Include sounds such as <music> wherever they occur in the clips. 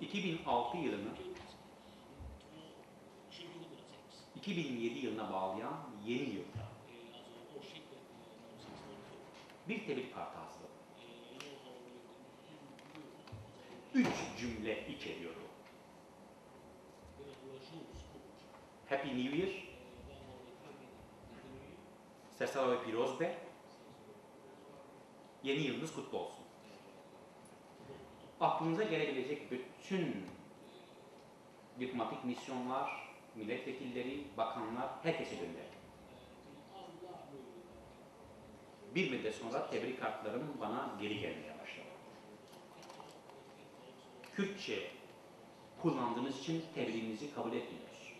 2006 yılını 2007 yılına bağlayan yeni yılda bir tebrik kartı hazırladım. Üç cümle içeriyor. Happy New Year, Sesala ve Pirozbe, yeni yılınız kutlu olsun. Aklınıza gelebilecek bütün diplomatik misyonlar, milletvekilleri, bakanlar, herkese gönderin. Bir müddet sonra tebrik kartlarım bana geri gelmeye başladı. Kürtçe kullandığınız için tebriğinizi kabul etmiyoruz.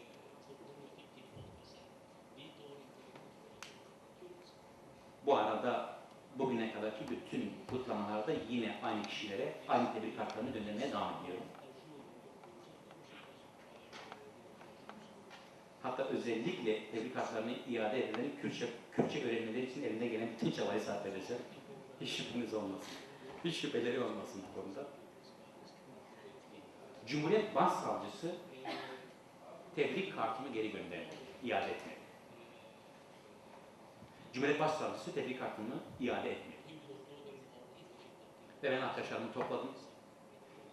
Bu arada kadarki bütün kutlamalarda yine aynı kişilere aynı tebrik kartlarını göndermeye devam ediyorum. Hatta özellikle tebrik kartlarını iade edenlerin Kürtçe, Kürtçe öğrenmeleri için elinde gelen bütün çabayı sarf edeceğim. Hiç şüpheniz olmasın. Hiç şüpheleri olmasın bu konuda. Cumhuriyet Başsavcısı tebrik kartımı geri gönderdi, iade etmedi. Cumhuriyet Başsavcısı tebrik kartımı iade etmedi. Ve ben arkadaşlarımı topladım.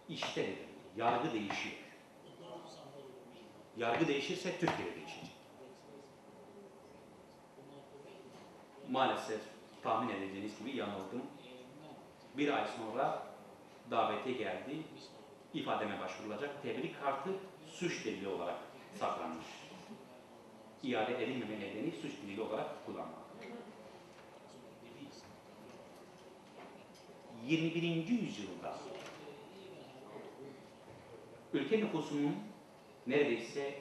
İşte yargı değişiyor. Yargı değişirse Türkiye değişecek. Maalesef tahmin edeceğiniz gibi yanıldım. Bir ay sonra davete geldi. ifademe başvurulacak. Tebrik kartı suç delili olarak saklanmış. İade edilmeme nedeni suç delili olarak kullanmak. 21. yüzyılda ülke nüfusunun neredeyse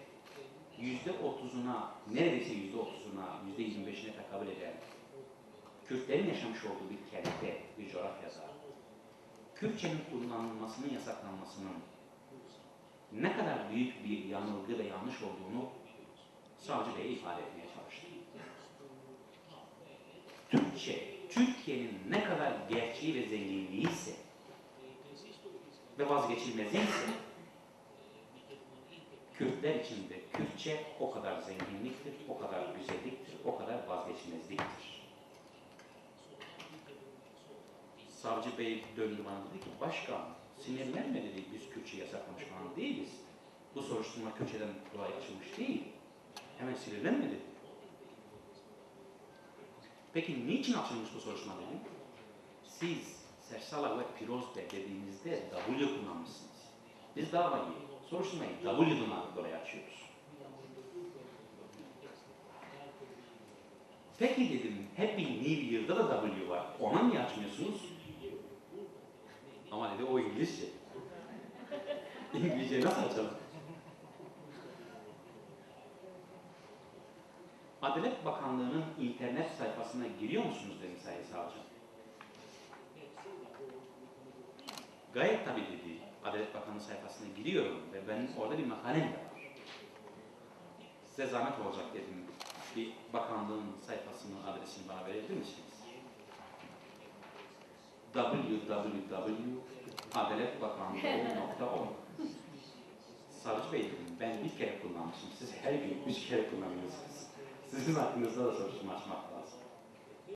yüzde otuzuna, neredeyse yüzde otuzuna, yüzde yirmi beşine tekabül eden Kürtlerin yaşamış olduğu bir kentte, bir coğrafyada Kürtçenin kullanılmasının yasaklanmasının ne kadar büyük bir yanılgı ve yanlış olduğunu Savcı Bey'e ifade etmeye çalıştım. Türkçe, Türkiye'nin ne kadar gerçeği ve zenginliği ise ve vazgeçilmezi ise Kürtler için de Kürtçe o kadar zenginliktir, o kadar güzelliktir, o kadar vazgeçilmezliktir. Savcı Bey döndü bana dedi ki, başkan sinirlenme dedi, biz Kürtçe yasaklamış falan değiliz. Bu soruşturma Kürtçeden dolayı açılmış değil. Hemen sinirlenme dedi. Peki niçin açılmış bu soruşturma dedim. Siz Sersala ve Pirozbe dediğinizde W kullanmışsınız. Biz davayı, soruşturmayı W'dan dolayı açıyoruz. Peki dedim, Happy New Year'da da W var. Ona niye açmıyorsunuz? Ama dedi o İngilizce. <laughs> İngilizce nasıl açalım? Adalet Bakanlığı'nın internet sayfasına giriyor musunuz dedim Sayın Savcı. Gayet tabii dedi. Adalet Bakanlığı sayfasına giriyorum ve benim orada bir makalem de var. Size zahmet olacak dedim. Bir bakanlığın sayfasının adresini bana verebilir misiniz? www.adaletbakanlığı.org Savcı Bey dedim, ben bir kere kullanmışım. Siz her gün üç kere kullanıyorsunuz. Sizin hakkınızda da soruşturma açmak lazım.